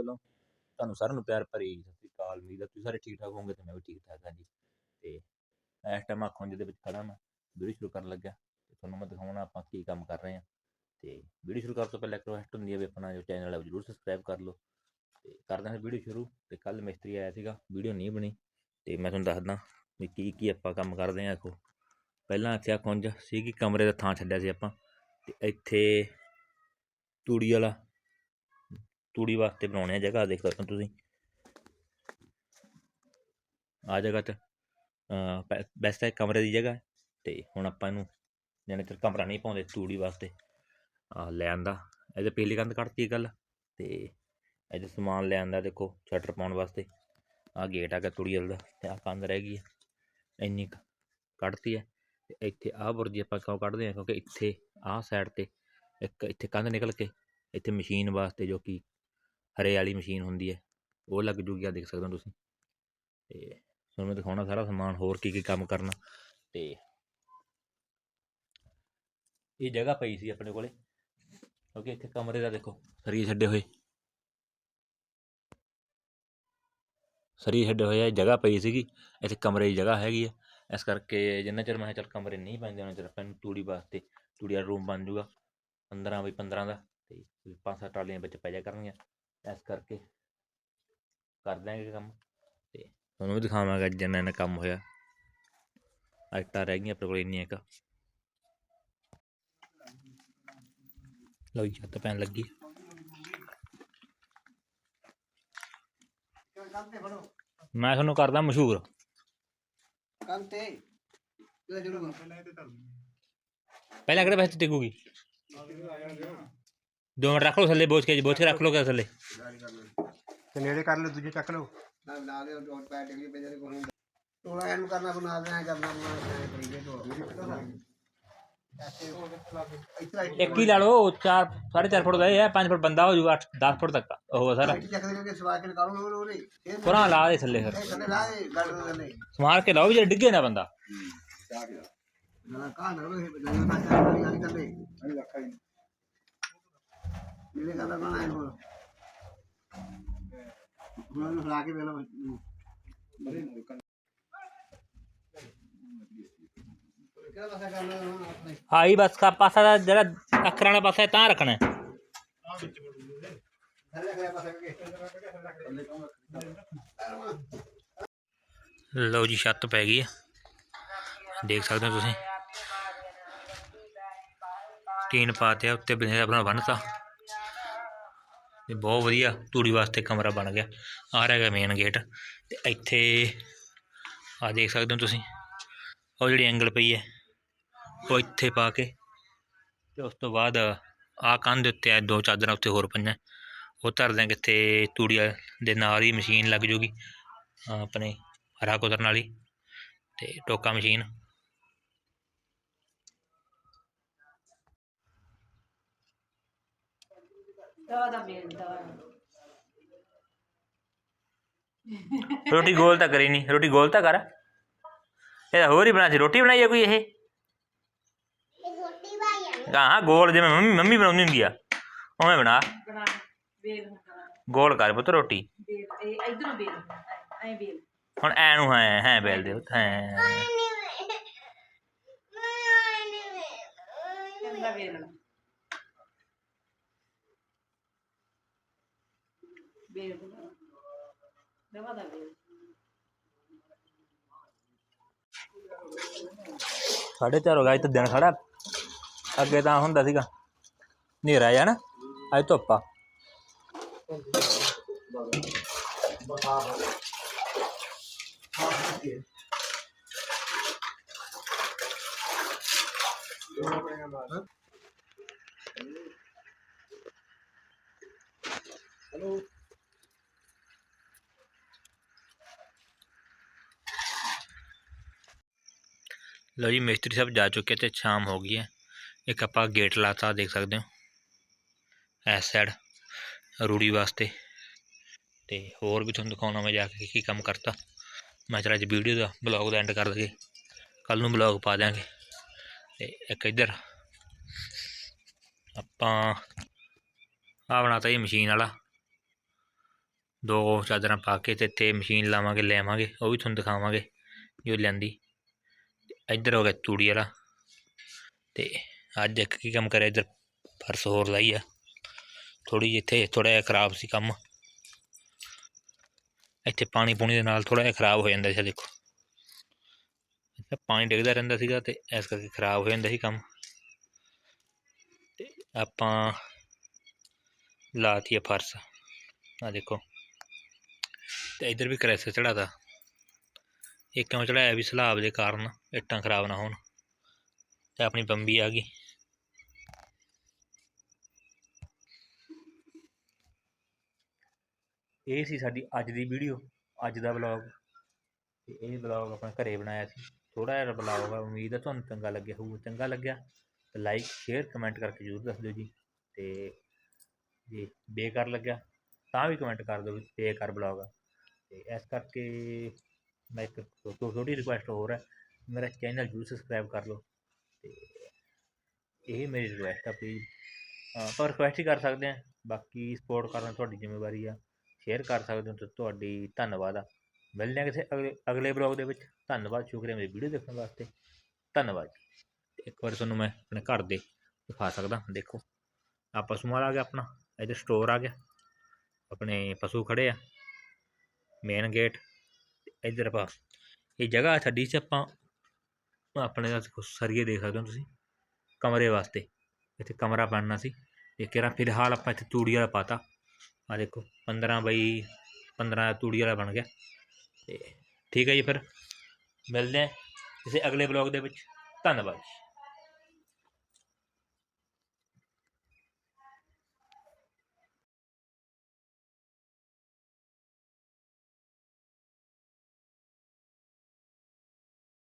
ਵੱਲੋਂ ਤੁਹਾਨੂੰ ਸਾਰਿਆਂ ਨੂੰ ਪਿਆਰ ਭਰੀ ਸਤਿ ਸ਼੍ਰੀ ਅਕਾਲ, ਉਮੀਦ ਹੈ ਤੁਸੀਂ ਸਾਰੇ ਠੀਕ ਠਾਕ ਹੋਵੋਗੇ ਤੇ ਮੈਂ ਵੀ ਠੀਕ ਠਾਕ ਹਾਂ ਜੀ। ਤੇ ਇਸ ਟਾਈਮ ਅੱਖੋਂ ਜਿਹਦੇ ਵਿੱਚ ਖੜਾ ਮੈਂ ਵੀਡੀਓ ਸ਼ੁਰੂ ਕਰਨ ਲੱਗਿਆ ਤੇ ਤੁਹਾਨੂੰ ਮੈਂ ਦਿਖਾਉਣਾ ਆਪਾਂ ਕੀ ਕੰਮ ਕਰ ਰਹੇ ਹਾਂ। ਤੇ ਵੀਡੀਓ ਸ਼ੁਰੂ ਕਰਨ ਤੋਂ ਪਹਿਲਾਂ ਇੱਕ ਰਿਕੁਐਸਟ ਹੁੰਦੀ ਹੈ ਵੀ ਆਪਣਾ ਜੋ ਚੈਨਲ ਹੈ ਉਹ ਜ਼ਰੂਰ ਸਬਸਕ੍ਰਾਈਬ ਕਰ ਲਓ। ਤੇ ਕਰਦੇ ਹਾਂ ਵੀਡੀਓ ਸ਼ੁਰੂ ਤੇ ਕੱਲ ਮਿਸਤਰੀ ਆਇਆ ਸੀਗਾ, ਵੀਡੀਓ ਨਹੀਂ ਬਣੀ ਤੇ ਮੈਂ ਤੁਹਾਨੂੰ ਦੱਸਦਾ ਵੀ ਕੀ ਕੀ ਆਪਾਂ ਕੰਮ ਕਰਦੇ ਹਾਂ ਆਖੋ ਪਹਿਲਾਂ ਇੱਥੇ ਆ ਕੁੰਜ ਕਿ ਕਮਰੇ ਦਾ ਥਾਂ ਛੱਡਿਆ ਸੀ ਆਪਾਂ ਤੇ ਇੱਥੇ ਤੂੜੀ ਵਾਲਾ ਤੂੜੀ ਵਾਸਤੇ ਬਣਾਉਣੇ ਆ ਜਗ੍ਹਾ ਦੇਖ ਸਕਦੇ ਹੋ ਤੁਸੀਂ। ਆ ਜਗ੍ਹਾ 'ਚ ਬੈਸਟ ਹੈ ਕਮਰੇ ਦੀ ਜਗ੍ਹਾ। ਹੈ ਤੇ ਹੁਣ ਆਪਾਂ ਇਹਨੂੰ ਜਾਣੀ ਚਿਰ ਕਮਰਾ ਨਹੀਂ ਪਾਉਂਦੇ ਤੂੜੀ ਵਾਸਤੇ ਆ ਲੈ ਆਂਦਾ। ਇਹਦੇ ਪਹਿਲੀ ਕੰਧ ਕੱਢਤੀ ਗੱਲ। ਤੇ ਇਹਦੇ ਸਮਾਨ ਲੈ ਆਂਦਾ ਦੇਖੋ ਸ਼ਟਰ ਪਾਉਣ ਵਾਸਤੇ। ਆ ਗੇਟ ਆ ਗਿਆ ਤੂੜੀ ਵਾਲਾ ਦਾ, ਤੇ ਆ ਕੰਧ ਰਹਿ ਗਈ ਹੈ ਇੰਨੀ ਕੁ ਕੱਢਤੀ ਹੈ ਤੇ ਇੱਥੇ ਆਹ ਬੁਰਜੀ ਆਪਾਂ ਕਿਉਂ ਕੱਢਦੇ ਹਾਂ ਕਿਉਂਕਿ ਇੱਥੇ ਆਹ ਸਾਈਡ ਤੇ ਇੱਕ ਇੱਥੇ ਕੰਧ ਨਿਕਲ ਕੇ, ਇੱਥੇ ਮਸ਼ੀਨ ਵਾਸਤੇ ਜੋ ਕਿ ਹਰੇ ਵਾਲੀ ਮਸ਼ੀਨ ਹੁੰਦੀ ਹੈ, ਉਹ ਲੱਗ ਜੂਗੀ ਆ ਦੇਖ ਸਕਦੇ ਹੋ ਤੁਸੀਂ। ਤੇ ਤੁਹਾਨੂੰ ਮੈਂ ਦਿਖਾਉਣਾ ਸਾਰਾ ਸਮਾਨ, ਹੋਰ ਕੀ ਕੀ ਕੰਮ ਕਰਨਾ, ਤੇ ਇਹ ਜਗ੍ਹਾ ਪਈ ਸੀ ਆਪਣੇ ਕੋਲੇ। ਕਿਉਂਕਿ ਇੱਥੇ ਕਮਰੇ ਦਾ ਦੇਖੋ ਸਰੀਏ ਛੱਡੇ ਹੋਏ। ਸਰੀਏ ਛੱਡੇ ਹੋਏ ਆ, ਇਹ ਜਗ੍ਹਾ ਪਈ ਸੀਗੀ, ਇੱਥੇ ਕਮਰੇ ਦੀ ਜਗ੍ਹਾ ਹੈਗੀ ਆ। ਇਸ ਕਰਕੇ ਜਿੰਨਾ ਚਿਰ ਮੈਂ ਕਿਹਾ ਚੱਲ ਕਮਰੇ ਨਹੀਂ ਪੈਂਦੇ ਉਹਨਾਂ ਚਿਰ ਆਪਾਂ ਨੂੰ ਤੂੜੀ ਵਾਸਤੇ, ਤੂੜੀ ਦਾ ਰੂਮ ਬਣ ਜੂਗਾ 15 ਬਈ 15 ਦਾ, ਤੇ ਪੰਜ ਸੱਤ ਟਰਾਲੀਆਂ ਵਿੱਚ ਪੈ ਜਾ ਕਰਨਗੀਆਂ। ਇਸ ਕਰਕੇ ਕਰ ਦਾਂਗੇ ਕੰਮ ਤੇ ਤੁਹਾਨੂੰ ਵੀ ਦਿਖਾਵਾਂਗਾ ਜਿੰਨਾ ਇਹਨਾਂ ਕੰਮ ਹੋਇਆ। ਆਈਟਾਂ ਰਹਿ ਗਈਆਂ ਆਪਣੇ ਕੋਲ ਇੰਨੀਆਂ ਕੁ। ਲਓ ਜੀ ਪੈਣ ਲੱਗੀ। ਮੈਂ ਤੁਹਾਨੂੰ ਕਰਦਾ ਮਸ਼ਹੂਰ। ਕੰਮ ਤੇ ਪਹਿਲਾਂ ਕਿਹੜੇ ਪਾਸੇ ਟਿਕੂਗੀ ਦੋ ਮਿੰਟ ਰੱਖ ਲਓ ਥੱਲੇ ਬੋਝ ਕੇ ਬੋਝ ਕੇ ਰੱਖ ਲਓ ਕਿ ਥੱਲੇ। ਤੇ ਨੇੜੇ ਕਰ ਲਓ ਦੂਜੇ ਚੱਕ ਲਓ। ਨਾ ਬਣਾ ਲਿਓ ਡੋਟ ਪੈਡ ਟਿਕਲੀ ਪੇ ਜਿਹੜੇ ਕੋਲ ਟੋਲਾ ਇਹਨੂੰ ਕਰਨਾ ਬਣਾ ਦੇਣਾ ਕਰਨਾ ਬਣਾ ਦੇਣਾ ਕਰੀਏ ਤੋਂ ਇਤਰਾ ਇੱਕ ਹੀ ਲਾ ਲਓ 4 4.5 ਫੁੱਟ ਦਾ ਇਹ ਹੈ 5 ਫੁੱਟ ਬੰਦਾ ਹੋ ਜੂਗਾ 10 ਫੁੱਟ ਤੱਕ ਉਹ ਸਾਰਾ। ਇੱਟ ਚੱਕ ਦੇ ਕੇ ਸਵਾ ਕੇ ਨਿਕਾਲੂ ਉਹ ਉਹਨੇ ਇਹ ਪੁਰਾ ਲਾ ਦੇ ਥੱਲੇ ਫਿਰ। ਸਮਾਰ ਕੇ ਲਾਓ ਵੀ ਜੇ ਡਿੱਗੇ ਨਾ ਬੰਦਾ। ਨਾ ਕਾ ਨਾ ਉਹ ਨਵੇਂ ਦਾ ਚਾਹ ਵਾਲੀ ਗੱਲ ਥੱਲੇ। ਅਈ ਰੱਖਾ ਹੀ ਬਣਾ ਇਹ ਹੁਣ ਹੁਣ ਉਹਨੂੰ ਕੇ ਵੇਲਾ ਕਿਹੜਾ ਪਾਸਾ ਕਰਨਾ ਆਪਣੇ ਬਸ ਕਾ ਪਾਸਾ ਦਾ ਜਿਹੜਾ ਅੱਖਰਾਂ ਪਾਸਾ ਤਾਂ ਰੱਖਣਾ ਹੈ। ਲਓ ਜੀ, ਛੱਤ ਪੈ ਗਈ ਹੈ। ਦੇਖ ਸਕਦੇ ਹੋ ਤੁਸੀਂ। ਟੀਨ ਪਾਤੇ ਆ ਉੱਤੇ ਬਿਨੇ ਆਪਣਾ ਬੰਨਤਾ ਤੇ ਬਹੁਤ ਵਧੀਆ ਤੂੜੀ ਵਾਸਤੇ ਕਮਰਾ ਬਣ ਗਿਆ। ਆ ਰਿਹਾ ਹੈਗਾ ਮੇਨ ਗੇਟ ਤੇ ਇੱਥੇ ਆ ਦੇਖ ਸਕਦੇ ਹੋ ਤੁਸੀਂ। ਉਹ ਜਿਹੜੀ ਐਂਗਲ ਪਈ ਹੈ, ਉਹ ਇੱਥੇ ਪਾ ਕੇ ਤੇ ਉਸ ਤੋਂ ਬਾਅਦ ਆ ਕੰਧ ਦੇ ਉੱਤੇ ਆ ਦੋ ਚਾਦਰਾਂ ਉੱਤੇ ਹੋਰ ਪਈਆਂ ਉਹ ਧਰ ਦਿਆਂਗੇ ਇੱਥੇ ਤੂੜੀ ਦੇ ਨਾਲ ਹੀ ਮਸ਼ੀਨ ਲੱਗ ਜੂਗੀ ਆਪਣੇ ਹਰਾ ਕੁਤਰਨ ਵਾਲੀ ਤੇ ਟੋਕਾ ਮਸ਼ੀਨ। ਦਵਾ ਦਾ ਮੇਲ ਦਵਾ ਰੋਟੀ ਗੋਲ ਤਾਂ ਕਰੀ ਨਹੀਂ। ਰੋਟੀ ਗੋਲ ਤਾਂ ਕਰ। ਇਹ ਹੋਰ ਹੀ ਬਣਾ ਸੀ ਰੋਟੀ ਬਣਾਈ ਹੈ ਕੋਈ ਇਹ? ਹਾਂ ਹਾਂ ਗੋਲ ਜਿਵੇਂ ਮੰਮੀ ਮੰਮੀ ਬਣਾਉਂਦੀ ਹੁੰਦੀ ਆ। ਉਵੇਂ ਬਣਾ। ਬਣਾ ਬਣਾ। ਗੋਲ ਕਰ ਪੁੱਤ ਰੋਟੀ। ਇਹ ਇਧਰੋਂ ਵੇਲ ਐ ਵੇਲ। ਹੁਣ ਐ ਨੂੰ ਹੈ ਹੈ ਬੇਲ ਦੇ ਉੱਤੇ ਹੈ। ਚੰਗਾ ਵੇਲ। ਸਾਢੇ ਚਾਰ ਹੋ ਗਿਆ ਅੱਜ ਤਾਂ ਦਿਨ ਖੜਾ। ਅੱਗੇ ਤਾਂ ਹੁੰਦਾ ਸੀਗਾ ਹਨੇਰਾ ਜਾਂ ਨਾ ਅੱਜ ਧੁੱਪਾ ਲਓ ਜੀ, ਮਿਸਤਰੀ ਸਾਹਿਬ ਜਾ ਚੁੱਕੇ ਤੇ ਸ਼ਾਮ ਹੋ ਗਈ ਹੈ। ਇੱਕ ਆਪਾਂ ਗੇਟ ਲਾਤਾ, ਦੇਖ ਸਕਦੇ ਹੋ। ਇਸ ਸਾਈਡ ਰੂੜੀ ਵਾਸਤੇ। ਤੇ ਹੋਰ ਵੀ ਤੁਹਾਨੂੰ ਦਿਖਾਉਣਾ ਮੈਂ ਜਾ ਕੇ ਕੀ ਕੰਮ ਕਰਤਾ। ਮੈਂ ਚਲਾ ਅੱਜ ਵੀਡੀਓ ਦਾ ਬਲੌਗ ਦਾ ਐਂਡ ਕਰ ਦਈਏ। ਕੱਲ ਨੂੰ ਬਲੌਗ ਪਾ ਦਿਆਂਗੇ। ਤੇ ਇੱਕ ਇੱਧਰ ਆਪਾਂ ਆ ਬਣਾਤਾ ਇਹ ਮਸ਼ੀਨ ਵਾਲਾ। ਦੋ ਚਾਦਰਾਂ ਪਾ ਕੇ ਤੇ ਇੱਥੇ ਮਸ਼ੀਨ ਲਾਵਾਂਗੇ ਲੈਵਾਂਗੇ ਉਹ ਵੀ ਤੁਹਾਨੂੰ ਦਿਖਾਵਾਂਗੇ, ਜੋ ਲੈਂਦੀ ਇੱਧਰ ਹੋ ਗਿਆ ਤੂੜੀ ਵਾਲਾ। ਤੇ ਅੱਜ ਇੱਕ ਕੀ ਕੰਮ ਕਰਿਆ, ਇੱਧਰ ਫਰਸ਼ ਹੋਰ ਲਾਈ ਆ। ਥੋੜੀ ਜਿਹੀ ਇੱਥੇ ਥੋੜਾ ਜਿਹਾ ਖਰਾਬ ਸੀ ਕੰਮ। ਇੱਥੇ ਪਾਣੀ ਪੂਣੀ ਦੇ ਨਾਲ ਥੋੜਾ ਜਿਹਾ ਖਰਾਬ ਹੋ ਜਾਂਦਾ ਸੀ ਦੇਖੋ। ਇੱਥੇ ਪਾਣੀ ਡਿੱਗਦਾ ਰਹਿੰਦਾ ਸੀਗਾ ਤੇ ਇਸ ਕਰਕੇ ਖਰਾਬ ਹੋ ਜਾਂਦਾ ਸੀ ਕੰਮ। ਤੇ ਆਪਾਂ ਲਾਤੀ ਆ ਫਰਸ਼ ਆ ਦੇਖੋ। ਤੇ ਇੱਧਰ ਵੀ ਕਰੈਸ ਚੜਾਤਾ ਇਹ ਕਿਉਂ ਚੜਾਇਆ ਵੀ ਸਲਾਬ ਦੇ ਕਾਰਨ। ਇੱਟਾਂ ਖਰਾਬ ਨਾ ਹੋਣ ਤੇ ਆਪਣੀ ਬੰਬੀ ਆ ਗਈ। ਇਹ ਸੀ ਸਾਡੀ ਅੱਜ ਦੀ ਵੀਡੀਓ, ਅੱਜ ਦਾ ਵਲੌਗ ਤੇ ਇਹ ਵਲੌਗ ਆਪਣੇ ਘਰੇ ਬਣਾਇਆ ਸੀ। ਥੋੜਾ ਜਿਹਾ ਵਲੌਗ ਆ, ਉਮੀਦ ਹੈ ਤੁਹਾਨੂੰ ਚੰਗਾ ਲੱਗਿਆ ਹੋਊਗਾ ਚੰਗਾ ਲੱਗਿਆ ਤਾਂ ਲਾਈਕ ਸ਼ੇਅਰ ਕਮੈਂਟ ਕਰਕੇ ਜ਼ਰੂਰ ਦੱਸ ਦਿਓ ਜੀ। ਤੇ ਜੇ ਬੇਕਾਰ ਲੱਗਿਆ ਤਾਂ ਵੀ ਕਮੈਂਟ ਕਰ ਦਿਓ ਵੀ ਬੇਕਾਰ ਵਲੌਗ ਆ। ਤੇ ਇਸ ਕਰਕੇ ਮੈਂ ਇੱਕ ਛੋ- ਛੋਟੀ ਰਿਕੁਐਸਟ ਹੋਰ ਹੈ ਮੇਰਾ ਚੈਨਲ ਜਰੂਰ ਸਬਸਕ੍ਰਾਈਬ ਕਰ ਲਓ ਤੇ ਇਹ ਮੇਰੀ ਰਿਕੁਐਸਟ ਆ ਪਲੀਜ਼ ਪਰ ਰਿਕੁਐਸਟ ਹੀ ਕਰ ਸਕਦੇ ਆ ਬਾਕੀ ਸਪੋਰਟ ਕਰਨਾ ਤੁਹਾਡੀ ਜ਼ਿੰਮੇਵਾਰੀ ਆ। ਸ਼ੇਅਰ ਕਰ ਸਕਦੇ ਹੋ ਤਾਂ ਤੁਹਾਡੀ ਧੰਨਵਾਦ ਆ। ਮਿਲਦੇ ਹਾਂ ਕਿਸੇ ਅਗਲੇ ਅਗਲੇ ਬਲੌਗ ਦੇ ਵਿੱਚ। ਧੰਨਵਾਦ, ਸ਼ੁਕਰੀਆ ਮੇਰੀ ਵੀਡੀਓ ਦੇਖਣ ਵਾਸਤੇ। ਧੰਨਵਾਦ ਇੱਕ ਵਾਰ ਤੁਹਾਨੂੰ ਮੈਂ ਆਪਣੇ ਘਰ ਦੇ ਦਿਖਾ ਸਕਦਾ। ਦੇਖੋ ਆ ਪਸੂਆਂ ਆ ਗਿਆ ਆਪਣਾ ਇੱਧਰ ਸਟੋਰ ਆ ਗਿਆ। ਆਪਣੇ ਪਸ਼ੂ ਖੜੇ ਆ। ਮੇਨ ਗੇਟ ਇੱਧਰ ਆਪਾਂ, ਇਹ ਜਗ੍ਹਾ ਛੱਡੀ ਸੀ ਆਪਾਂ ਆਪਣੇ ਦਾ ਸਰੀਏ ਦੇਖ ਸਕਦੇ ਹੋ ਤੁਸੀਂ, ਕਮਰੇ ਵਾਸਤੇ। ਇੱਥੇ ਕਮਰਾ ਬਣਨਾ ਸੀ। ਇਹ ਕਿਹੜਾ? ਫਿਲਹਾਲ ਆਪਾਂ ਇੱਥੇ ਤੂੜੀ ਵਾਲਾ ਪਾਤਾ। ਆ ਦੇਖੋ 15 ਬਾਈ 15 ਤੂੜੀ ਵਾਲਾ ਬਣ ਗਿਆ। ਤੇ ਠੀਕ ਹੈ ਜੀ ਫਿਰ, ਮਿਲਦੇ ਹਾਂ ਕਿਸੇ ਅਗਲੇ ਬਲੌਗ ਦੇ ਵਿੱਚ। ਧੰਨਵਾਦ ਜੀ।